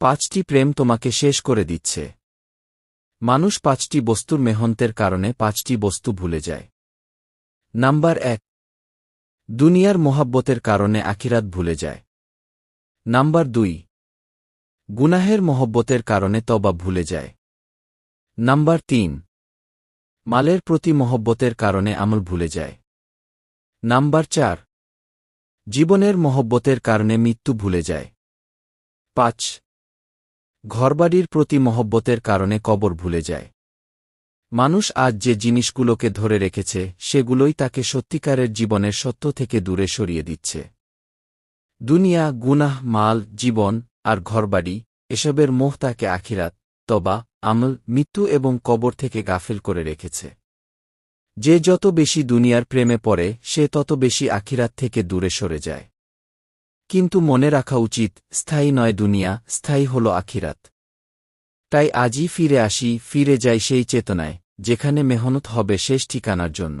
পাঁচটি প্রেম তোমাকে শেষ করে দিচ্ছে। মানুষ পাঁচটি বস্তুর মেহন্তের কারণে পাঁচটি বস্তু ভুলে যায়। নাম্বার এক, দুনিয়ার মোহাব্বতের কারণে আখিরাত ভুলে যায়। নাম্বার দুই, গুনাহের মহব্বতের কারণে তবা ভুলে যায়। নাম্বার তিন, মালের প্রতি মহব্বতের কারণে আমল ভুলে যায়। নাম্বার চার, জীবনের মহব্বতের কারণে মৃত্যু ভুলে যায়। পাঁচ ঘরবাড়ির প্রতি মহব্বতের কারণে কবর ভুলে যায়। মানুষ আজ যে জিনিসগুলোকে ধরে রেখেছে, সেগুলোই তাকে সত্যিকারের জীবনের সত্য থেকে দূরে সরিয়ে দিচ্ছে। দুনিয়া, গুনাহ, মাল, জীবন আর ঘরবাড়ি, এসবের মোহ তাকে আখিরাত, তবা, আমল, মৃত্যু এবং কবর থেকে গাফিল করে রেখেছে। যে যত বেশি দুনিয়ার প্রেমে পড়ে, সে তত বেশি আখিরাত থেকে দূরে সরে যায়। কিন্তু মনে রাখা উচিত, স্থায়ী নয় দুনিয়া, স্থায়ী হল আখিরাত। তাই আজই ফিরে আসি, ফিরে যাই সেই চেতনায়, যেখানে মেহনত হবে শেষ ঠিকানার জন্য।